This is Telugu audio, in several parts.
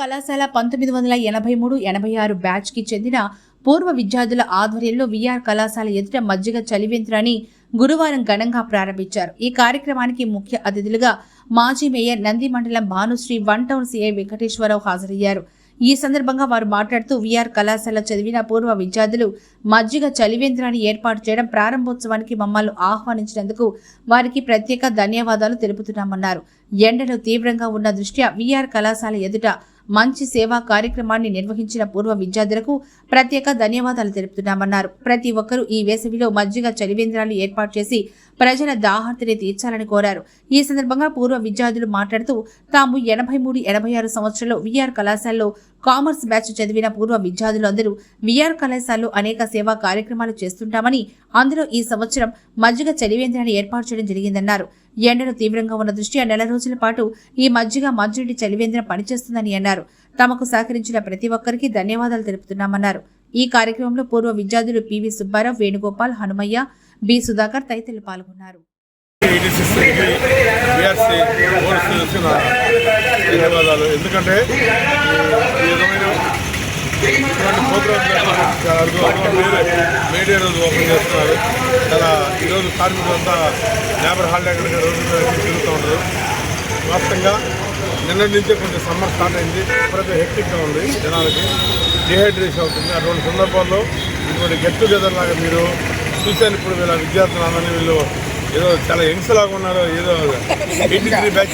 కళాశాల పంతొమ్మిది వందల ఎనభై మూడు ఎనభై ఆరు బ్యాచ్కి చెందిన పూర్వ విద్యార్థుల ఆధ్వర్యంలో విఆర్ కళాశాల ఎదుట మజ్జిగ చలివేంద్రాన్ని గురువారం ఘనంగా ప్రారంభించారు. ఈ కార్యక్రమానికి ముఖ్య అతిథులుగా మాజీ మేయర్ నంది మండలం Bhanushri one town CI Venkateswara Rao హాజరయ్యారు. ఈ సందర్భంగా వారు మాట్లాడుతూ విఆర్ కళాశాల చదివిన పూర్వ విద్యార్థులు మజ్జిగ చలివేంద్రాన్ని ఏర్పాటు చేయడం ప్రారంభోత్సవానికి మమ్మల్ని ఆహ్వానించినందుకు వారికి ప్రత్యేక ధన్యవాదాలు తెలుపుతున్నామన్నారు. ఎండలు తీవ్రంగా ఉన్న దృష్ట్యా విఆర్ కళాశాల ఎదుట మంచి సేవా కార్యక్రమాన్ని నిర్వహించిన పూర్వ విద్యార్థులకు ప్రత్యేక ధన్యవాదాలు తెలుపుతున్నామన్నారు. ప్రతి ఒక్కరూ ఈ వేసవిలో మజ్జిగ చలివేంద్రాలు ఏర్పాటు చేసి ప్రజల దాహార్తిని తీర్చాలని కోరారు. ఈ సందర్భంగా పూర్వ విద్యార్థులు మాట్లాడుతూ తాము ఎనభై మూడు ఎనభై ఆరు సంవత్సరంలో విఆర్ కళాశాలలో కామర్స్ బ్యాచ్ చదివిన పూర్వ విద్యార్థులందరూ విఆర్ కళాశాలలో అనేక సేవా కార్యక్రమాలు చేస్తుంటామని అందులో ఈ సంవత్సరం మజ్జిగ చలివేంద్రాన్ని ఏర్పాటు చేయడం జరిగిందన్నారు. ఎండలు తీవ్రంగా ఉన్న దృష్ట్యా నెల రోజుల పాటు ఈ మజ్జిగ మంచినీటి చలివేంద్రం పనిచేస్తుందని అన్నారు. తమకు సహకరించిన ప్రతి ఒక్కరికి ధన్యవాదాలు తెలుపుతున్నామన్నారు. ఈ కార్యక్రమంలో పూర్వ విద్యార్థులు P V Subbarao Venugopal Hanumaiah B Sudhakar తదితరులు పాల్గొన్నారు. ధన్యవాదాలు. ఎందుకంటే ఈ విధమైన ఇటువంటి ప్రోగ్రామ్ మేడే రోజు ఓపెన్ చేస్తున్నారు. చాలా ఈరోజు కార్మికులంతా లేబర్ హాలిడే అక్కడ రోజు తిరుగుతూ ఉండదు వాస్తవంగా నిన్నటి నుంచే కొంచెం సమ్మర్ స్టార్ట్ అయింది. ప్రతి హెక్టిక్గా ఉంది జనాలకి. డిహైడ్రేషన్ అవుతుంది. అటువంటి సందర్భాల్లో ఇటువంటి గెట్ టుగెదర్ లాగా మీరు చూశాను ఇప్పుడు వీళ్ళ విద్యార్థులందరినీ వీళ్ళు ఏదో చాలా యంగ్స్ లాగా ఉన్నారు ఏదో eighty three batch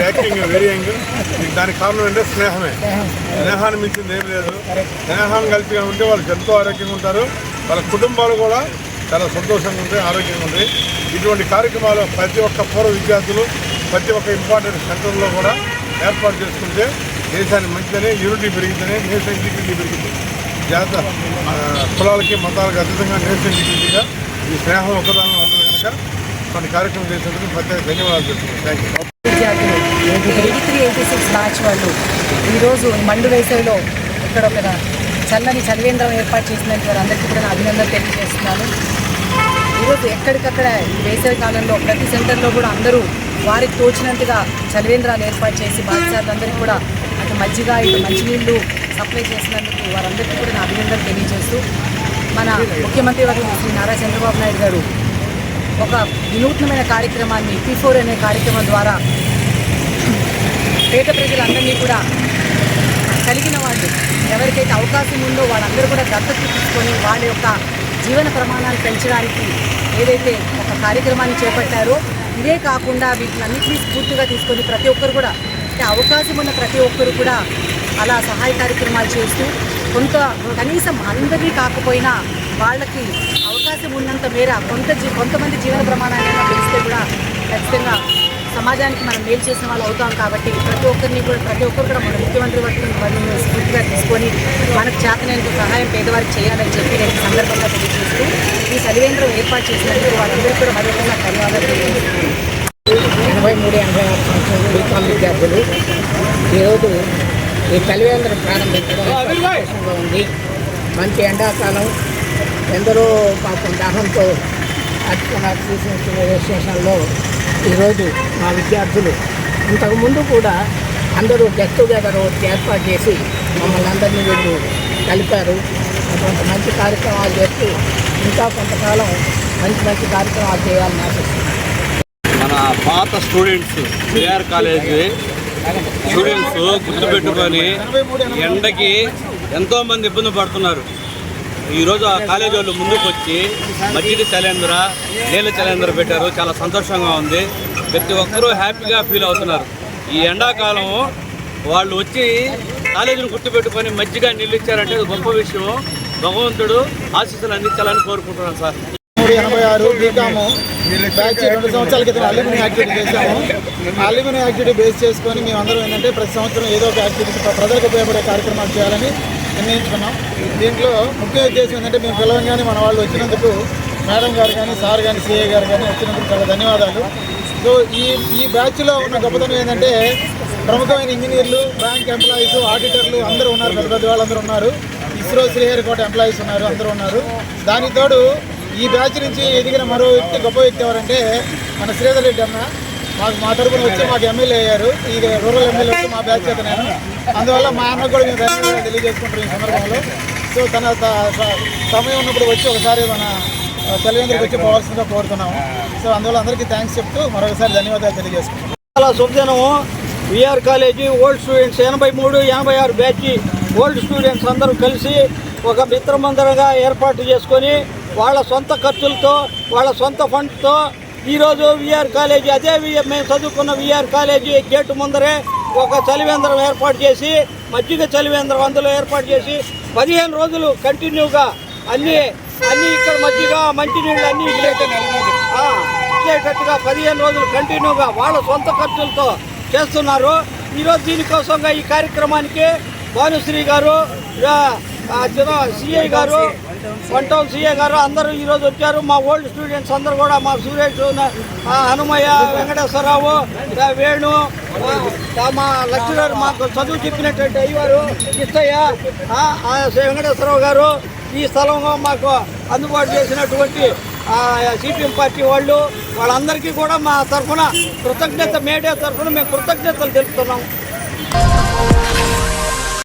acting very young దానికి కారణం ఏంటంటే స్నేహమే. స్నేహాన్ని మించింది ఏం లేదు. స్నేహం కలిసిగా ఉంటే వాళ్ళు ఎంతో ఆరోగ్యంగా ఉంటారు. వాళ్ళ కుటుంబాలు కూడా చాలా సంతోషంగా ఉంటాయి ఆరోగ్యంగా ఉంటాయి. ఇటువంటి కార్యక్రమాలు ప్రతి ఒక్క పూర్వ విద్యార్థులు ప్రతి ఒక్క ఇంపార్టెంట్ సెంటర్లో కూడా ఏర్పాటు చేసుకుంటే దేశానికి మంచిదనే యూనిటీ పెరిగితేనే నేషన్ ఇంటిగ్రిటీ పెరిగింది జాత కులాలకి మతాలకు అతీతంగా నేషన్ ఇంటిగ్రిటీగా ఈ స్నేహం ఒకదాని ఉంటుంది కొన్ని కార్యక్రమం చేసినందుకు ప్రత్యేక ధన్యవాదాలు చెప్తున్నాను. Thank you eighty three eighty six batch వాళ్ళు ఈరోజు మండు వేసవిలో ఇక్కడ ఒక చల్లని చదివేంద్రం ఏర్పాటు చేసినందుకు వారందరికీ కూడా నా అభినందనలు తెలియజేస్తున్నాను. ఈరోజు ఎక్కడికక్కడ వేసవి కాలంలో ప్రతి సెంటర్లో కూడా అందరూ వారికి తోచినంతగా చలివేంద్రాలు ఏర్పాటు చేసి బాధితులందరికీ కూడా అటు మజ్జిగ ఇటు మంచినీళ్ళు సప్లై చేసినందుకు వారందరికీ కూడా నా అభినందనలు తెలియజేస్తూ మన ముఖ్యమంత్రి వారు శ్రీ నారా చంద్రబాబు నాయుడు గారు ఒక వినూత్నమైన కార్యక్రమాన్ని పీ ఫోర్ అనే కార్యక్రమం ద్వారా పేద ప్రజలందరినీ కూడా కలిగిన వాళ్ళు. ఎవరికైతే అవకాశం ఉందో వాళ్ళందరూ కూడా దత్తత తీసుకొని వాళ్ళ యొక్క జీవన ప్రమాణాలు పెంచడానికి ఏదైతే ఒక కార్యక్రమాన్ని చేపట్టారో ఇదే కాకుండా వీటినన్నింటినీ స్ఫూర్తిగా తీసుకొని ప్రతి ఒక్కరు కూడా అంటే అవకాశం ఉన్న ప్రతి ఒక్కరు కూడా అలా సహాయ కార్యక్రమాలు చేస్తూ కొంత కనీసం అందరినీ కాకపోయినా వాళ్ళకి అవకాశం ఉన్నంత మేర కొంత జీ- కొంతమంది జీవన ప్రమాణాన్ని పెంచితే కూడా ఖచ్చితంగా సమాజానికి మనం మేలు చేసిన వాళ్ళు అవుతాం కాబట్టి ప్రతి ఒక్కరిని కూడా ప్రతి ఒక్కరు కూడా మన ముఖ్యమంత్రి వర్గం మనం స్ఫూర్తిగా తీసుకొని మనకు చేతనైనంత సహాయం పేదవారికి చేయాలని చెప్పి నేను సందర్భంగా తెలియజేస్తూ ఈ చదివేంద్రం ఏర్పాటు చేసినందుకు వాళ్ళందరికీ కూడా మరొకసారి ధన్యవాదాలు తెలియజేస్తున్నాను. ఎనభై మూడు ఎనభై ఆరు సంవత్సరాలు బీకామ్ విద్యార్థులు ఈరోజు ఈ చలివేంద్రం ప్రారంభించడం ఉంది. మంచి ఎండాకాలం ఎందరో పాపం దాహంతో అట్టుకున్నారు శ్రీశంకర్ స్టేషన్లో ఈరోజు మా విద్యార్థులు. ఇంతకుముందు కూడా అందరూ గెట్ టుగెదర్ ఏర్పాటు చేసి మమ్మల్ని అందరినీ వీళ్ళు కలిపారు. అటువంటి మంచి కార్యక్రమాలు చేస్తూ ఇంకా కొంతకాలం మంచి మంచి కార్యక్రమాలు చేయాలని ఆశిస్తున్నాను మన పాత స్టూడెంట్స్ బిఆర్ కాలేజ్ స్టూడెంట్స్ గుర్తుపెట్టుకొని ఎండకి ఎంతోమంది ఇబ్బంది పడుతున్నారు. ఈరోజు ఆ కాలేజీ వాళ్ళు ముందుకు వచ్చి మజ్జిగ చలేంద్ర నీళ్ళ చలేంద్ర పెట్టారు. చాలా సంతోషంగా ఉంది. ప్రతి ఒక్కరూ హ్యాపీగా ఫీల్ అవుతున్నారు. ఈ ఎండాకాలం వాళ్ళు వచ్చి కాలేజీని గుర్తుపెట్టుకొని మజ్జిగ నీళ్ళు ఇచ్చారంటే గొప్ప విషయం. భగవంతుడు ఆశీస్సులు అందించాలని కోరుకుంటున్నాను సార్. ఎనభై ఆరు బీకాము బ్యాచ్ రెండు సంవత్సరాల క్రితం అల్యూమిని యాక్టివిటీ చేశాము. అల్యూమిని యాక్టివిటీ బేస్ చేసుకొని మేము అందరం ఏంటంటే ప్రతి సంవత్సరం ఏదో ఒక యాక్టివిటీ ప్రజలకు ఉపయోగపడే కార్యక్రమాలు చేయాలని నిర్ణయించుకున్నాం. దీంట్లో ముఖ్య ఉద్దేశం ఏంటంటే మేము పిలవంగానే మన వాళ్ళు వచ్చినందుకు మేడం గారు కానీ సార్ కానీ సిఏ గారు కానీ వచ్చినందుకు చాలా ధన్యవాదాలు. సో ఈ ఈ బ్యాచ్లో ఉన్న గొప్పతనం ఏంటంటే ప్రముఖమైన ఇంజనీర్లు బ్యాంక్ ఎంప్లాయీస్ ఆడిటర్లు అందరూ ఉన్నారు పెద్ద పెద్ద వాళ్ళందరూ ఉన్నారు. ఇస్రో శ్రీహరికోట ఎంప్లాయీస్ ఉన్నారు అందరూ ఉన్నారు. దానితోడు ఈ బ్యాచ్ నుంచి ఎదిగిన మరో వ్యక్తి గొప్ప వ్యక్తి ఎవరంటే మన శ్రీధర్ రెడ్డి అన్న. మాకు మా తరపున వచ్చి మాకు ఎమ్మెల్యే అయ్యారు. ఈ రూరల్ ఎమ్మెల్యే వచ్చి మా బ్యాచ్ చేత నేను అందువల్ల మా అన్న కూడా మేము ధన్యవాదాలు తెలియజేసుకుంటాం ఈ సందర్భంలో. సో తన త- సమయం ఉన్నప్పుడు వచ్చి ఒకసారి మన తల్లిదండ్రులకు వచ్చి పోవాల్సిందిగా కోరుతున్నాము. సో అందువల్ల అందరికీ థ్యాంక్స్ చెప్తూ మరొకసారి ధన్యవాదాలు తెలియజేసుకుంటాం చాలా శుభదినము V R college old students ఎనభై మూడు ఎనభై ఆరు బ్యాచ్ ఓల్డ్ స్టూడెంట్స్ అందరూ కలిసి ఒక మిత్రమందరంగా ఏర్పాటు చేసుకొని వాళ్ళ సొంత ఖర్చులతో వాళ్ళ సొంత ఫండ్తో ఈరోజు విఆర్ కాలేజీ అదే వి- మేము చదువుకున్న విఆర్ కాలేజీ గేటు ముందరే ఒక చలివేంద్రం ఏర్పాటు చేసి మజ్జిగ చలివేంద్రం అందులో ఏర్పాటు చేసి పదిహేను రోజులు కంటిన్యూగా అన్ని అన్ని ఇక్కడ మజ్జిగ మంచినీళ్ళు అన్ని ఇచ్చేటట్టుగా పదిహేను రోజులు కంటిన్యూగా వాళ్ళ సొంత ఖర్చులతో చేస్తున్నారు. ఈరోజు దీనికోసంగా ఈ కార్యక్రమానికి భానుశ్రీ గారు సిఐ గారు వన్ టౌన్ సిఐ గారు అందరూ ఈరోజు వచ్చారు. మా ఓల్డ్ స్టూడెంట్స్ అందరూ కూడా మా సురేష్ హనుమయ్య వెంకటేశ్వరరావు వేణు మా లెక్చరర్ మాకు చదువు చెప్పినటువంటి అయ్యారు కిష్టయ్య ఆ, వెంకటేశ్వరరావు గారు ఈ స్థలంలో మాకు అందుబాటు చేసినటువంటి సిపిఎం పార్టీ వాళ్ళు వాళ్ళందరికీ కూడా మా తరఫున కృతజ్ఞత మేడే తరఫున మేము కృతజ్ఞతలు తెలుపుతున్నాం.